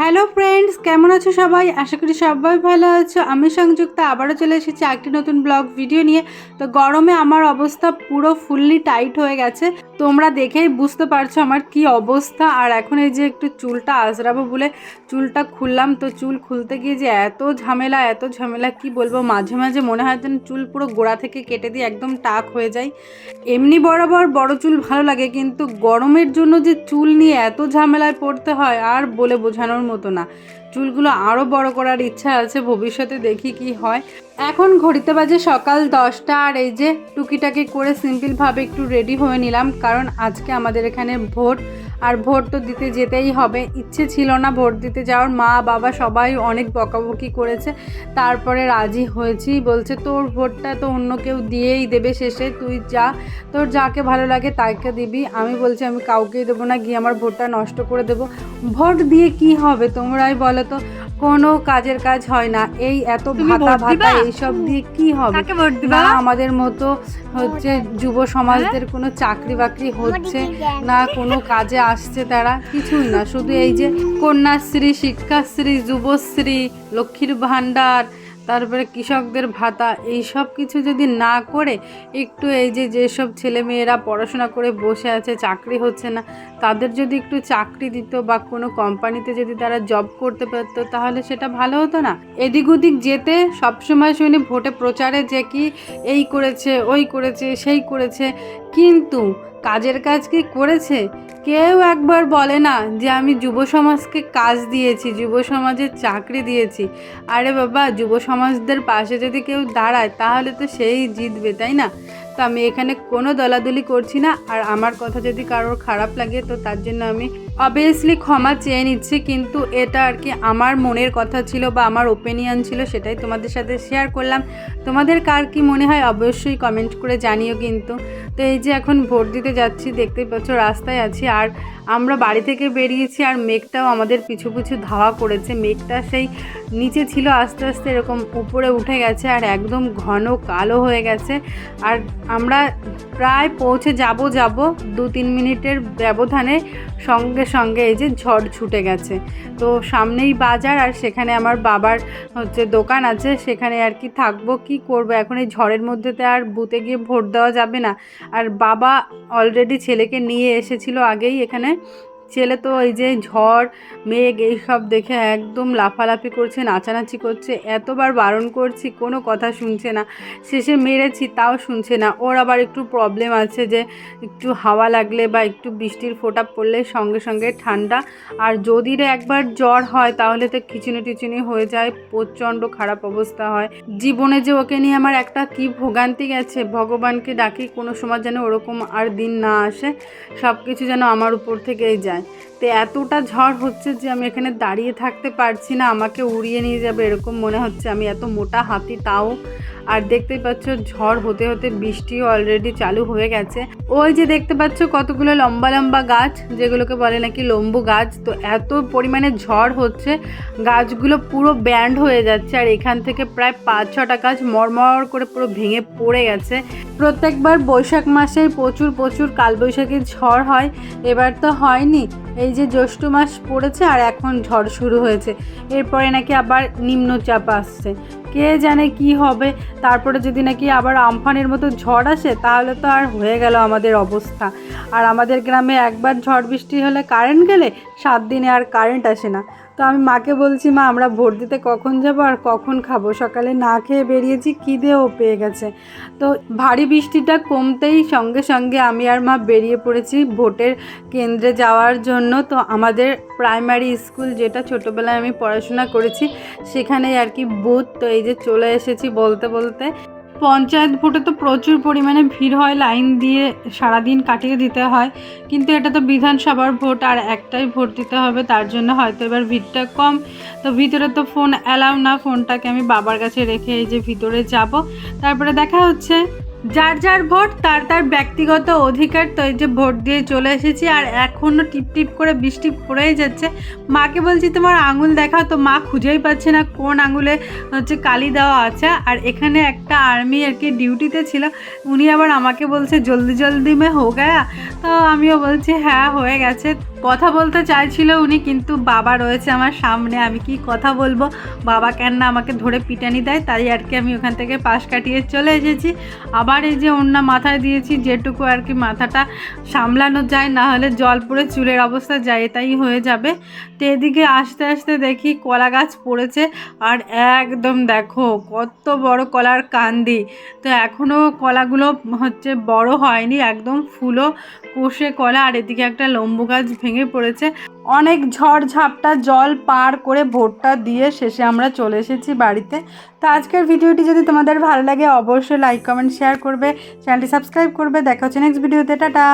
Hello friends, কেমন আছো সবাই? আশা করি সবাই ভালো আছো। আমি সংযুক্ত, আবারও চলে এসেছি একটি নতুন ব্লগ ভিডিও নিয়ে। তো গরমে আমার অবস্থা পুরো ফুললি টাইট হয়ে গেছে। তোমরা দেখেই বুঝতে পারছ আমার কি অবস্থা। আর এখন এই যে একটু চুলটা আজরাবো বলে চুলটা খুললাম, তো চুল খুলতে গিয়ে যে এত ঝামেলা এত ঝামেলা, কি বলব? মাঝে মাঝে মনে হয় যেন চুল পুরো গোড়া থেকে কেটে দিয়ে একদম টাক হয়ে যায়। এমনি বরাবর বড় চুল ভালো লাগে, কিন্তু গরমের জন্য যে চুল নিয়ে এত ঝামেলায় পড়তে হয়, আর বলে বোঝানোর মতো না। চুলগুলো আরও বড় করার ইচ্ছা আছে, ভবিষ্যতে দেখি কি হয়। এখন ঘড়িতে বাজে সকাল দশটা, আর এই যে টুকিটাকি করে সিম্পলভাবে একটু রেডি হয়ে নিলাম, কারণ আজকে আমাদের এখানে ভোট। আর ভোট তো দিতে যেতেই হবে। ইচ্ছে ছিল না ভোট দিতে যাওয়ার। মা, বাবা সবাই অনেক বকাবকি করেছে। তারপরে রাজি হয়েছি। বলছে, তোর ভোটটা তো অন্য কেউ দিয়েই দেবে শেষে। তুই যা। তোর যাকে ভালো লাগে তাকে দিবি। আমি বলছি, আমি কাউকেই দেবো না। গিয়ে আমার ভোটটা নষ্ট করে দেবো। ভোট দিয়ে কি হবে তোমরাই বলো তো। কোনো কাজের কাজ হয় না। এই এত ভাতা ভাতা এইসব দিয়ে কি হবে? না আমাদের মতো হচ্ছে যুব সমাজদের কোনো চাকরি বাকরি হচ্ছে না কোনো কাজে আসছে তারা কিছুই না। শুধু এই যে কন্যাশ্রী শিক্ষাশ্রী যুবশ্রী লক্ষ্মীর ভাণ্ডার তারপরে কৃষকদের ভাতা, এই সব কিছু যদি না করে একটু এই যে যেসব ছেলে মেয়েরা পড়াশোনা করে বসে আছে, চাকরি হচ্ছে না, তাদের যদি একটু চাকরি দিত বা কোনো কোম্পানিতে যদি তারা জব করতে পারতো, তাহলে সেটা ভালো হতো না। এদিক ওদিক যেতে সবসময় শুনি ভোটে প্রচারে যে কি এই করেছে, ওই করেছে, সেই করেছে, কিন্তু কাজের কাজ কি করেছে? কেউ একবার বলে না যে আমি যুব সমাজকে কাজ দিয়েছি, যুব সমাজের চাকরি দিয়েছি। আরে বাবা, যুব সমাজদের পাশে যদি কেউ দাঁড়ায়, তাহলে তো সেই জিতবে, তাই না? তো আমি এখানে কোনো দলাদলি করছি না। আর আমার কথা যদি কারোর খারাপ লাগে, তো তার জন্য আমি অবভিয়াসলি ক্ষমা চেয়ে নিচ্ছি। কিন্তু এটা আর কি আমার মনের কথা ছিল বা আমার ওপিনিয়ন ছিল, সেটাই তোমাদের সাথে শেয়ার করলাম। তোমাদের কার কি মনে হয় অবশ্যই কমেন্ট করে জানিও কিন্তু। তো এই যে এখন ভোট দিতে যাচ্ছি, দেখতেই পাচ্ছ রাস্তায় আছি। আর আমরা বাড়ি থেকে বেরিয়েছি আর মেঘটাও আমাদের পিছু পিছু ধাওয়া করেছে। মেঘটা সেই নিচে ছিল আস্তে আস্তে এরকম উপরে উঠে গেছে আর একদম ঘন কালো হয়ে গেছে। আর আমরা প্রায় পৌঁছে যাব যাব দু তিন মিনিটের ব্যবধানে সঙ্গে সঙ্গে এই যে ঝড় ছুটে গেছে। তো সামনেই বাজার আর সেখানে আমার বাবার হচ্ছে দোকান আছে, সেখানে আর কি থাকব, কি করব? এখন এই ঝড়ের মধ্যে তো আর বুথে গিয়ে ভোট দেওয়া যাবে না। আর বাবা অলরেডি ছেলেকে নিয়ে এসেছিল আগেই এখানে। ছেলে তো এই যে ঝড়, মেঘ এইসব দেখে একদম লাফালাফি করছে, নাচানাচি করছে, এতবার বারণ করছি, কোনো কথা শুনছে না। শেষে মেরেছি, তাও শুনছে না। ওর আবার একটু প্রবলেম আছে যে একটু হাওয়া লাগলে বা একটু বৃষ্টির ফোঁটা পড়লে সঙ্গে সঙ্গে ঠান্ডা। আর যদি রে একবার জ্বর হয়, তাহলে তো খিচুনি টিচুনি হয়ে যায়, প্রচণ্ড খারাপ অবস্থা হয়। জীবনে যে ওকে নিয়ে আমার একটা কি ভোগান্তি গেছে, ভগবানকে ডাকি, কোনো সময় যেন ওরকম আর দিন না আসে। সব কিছু যেন আমার উপর থেকেই যায়। তো এতটা ঝড় হচ্ছে যে আমি এখানে দাঁড়িয়ে থাকতে পারছি না, আমাকে উড়িয়ে নিয়ে যাবে এরকম মনে হচ্ছে। আমি এত মোটা হাতি তাও। আর দেখতেই পাচ্ছ, ঝড় হতে হতে বৃষ্টিও অলরেডি চালু হয়ে গেছে। ওই যে দেখতে পাচ্ছ, কতগুলো লম্বা লম্বা গাছ, যেগুলোকে বলে নাকি লম্বু গাছ। তো এত পরিমাণে ঝড় হচ্ছে, গাছগুলো পুরো ব্যান্ড হয়ে যাচ্ছে। আর এখান থেকে প্রায় পাঁচ ছটা গাছ মরমর করে পুরো ভেঙে পড়ে গেছে। প্রত্যেকবার বৈশাখ মাসে প্রচুর প্রচুর কালবৈশাখী ঝড় হয়। এবার তো হয়নি। এই যে জ্যৈষ্ঠ মাস পড়েছে আর এখন ঝড় শুরু হয়েছে। এরপরে নাকি আবার নিম্নচাপ আসছে। কে জানে কি হবে? তারপরে যদি নাকি আবার আমফানের মতো ঝড় আসে, তাহলে তো আর হয়ে গেল আমাদের অবস্থা। আর আমাদের গ্রামে একবার ঝড় বৃষ্টি হলে কারেন্ট গেলে সাত দিনে আর কারেন্ট আসে না। তো আমি মাকে বলছি, মা, আমরা ভোট দিতে কখন যাব আর কখন খাব? সকালে না খেয়ে বেরিয়েছি খিদেও পেয়ে গেছে? তো ভারী বৃষ্টিটা কমতেই সঙ্গে সঙ্গে আমি আর মা বেরিয়ে পড়েছি ভোটের কেন্দ্রে যাওয়ার জন্য। তো আমাদের প্রাইমারি স্কুল যেটা ছোটোবেলায় আমি পড়াশোনা করেছি, সেখানেই আর কি বুথ, তো এই যে চলে এসেছি বলতে বলতে। পঞ্চায়েত ভোটে তো প্রচুর পরিমাণে ভিড় হয়, লাইন দিয়ে সারাদিন কাটিয়ে দিতে হয়। কিন্তু এটা তো বিধানসভার ভোট, আর একটাই ভোট দিতে হবে, তার জন্য হয়তো এবার ভিড়টা কম। তো ভিতরে তো ফোন অ্যালাউ না, ফোনটাকে আমি বাবার কাছে রেখে এই যে ভিতরে যাব। তারপরে দেখা হচ্ছে যার যার ভোট, তার তার ব্যক্তিগত অধিকার তো এই যে ভোট দিয়ে চলে এসেছি আর এখনও টিপ টিপ করে বৃষ্টি পড়েই যাচ্ছে। মাকে বলছি, তোমার আঙুল দেখাও তো, মা খুঁজেই পাচ্ছে না কোন আঙুলে হচ্ছে কালি দেওয়া আছে। আর এখানে একটা আর্মি আর কি ডিউটিতে ছিল, উনি আবার আমাকে বলছে, জলদি জলদি মে হো গায়া। তো আমিও বলছি হ্যাঁ হয়ে গেছে। কথা বলতে চাইছিল উনি, কিন্তু বাবা রয়েছে আমার সামনে, আমি কি কথা বলব? বাবা কেন না আমাকে ধরে পিটানি দেয়, তাই আর কি আমি ওখান থেকে পাশ কাটিয়ে চলে এসেছি। আবার এই যে অন্য মাথায় দিয়েছি, যেটুকু আর কি মাথাটা সামলানো যায়, না হলে জল পড়ে চুলের অবস্থা যায় তাই হয়ে যাবে। তো এদিকে আস্তে আস্তে দেখি কলা গাছ পড়েছে, আর একদম দেখো কত বড় কলার কান্দি। তো এখনও কলাগুলো হচ্ছে বড় হয়নি, একদম ফুলো কষে কলা, আর এদিকে একটা লম্বু গাছ ভেঙে পড়েছে। অনেক ঝড় ঝাপটা, জল পার করে ভোটটা দিয়ে শেষে আমরা চলে এসেছি বাড়িতে। তো আজকের ভিডিওটি যদি তোমাদের ভালো লাগে, অবশ্যই লাইক কমেন্ট শেয়ার করবে। চ্যানেলটি সাবস্ক্রাইব করবে। দেখা হচ্ছে নেক্সট ভিডিওতে টাটা!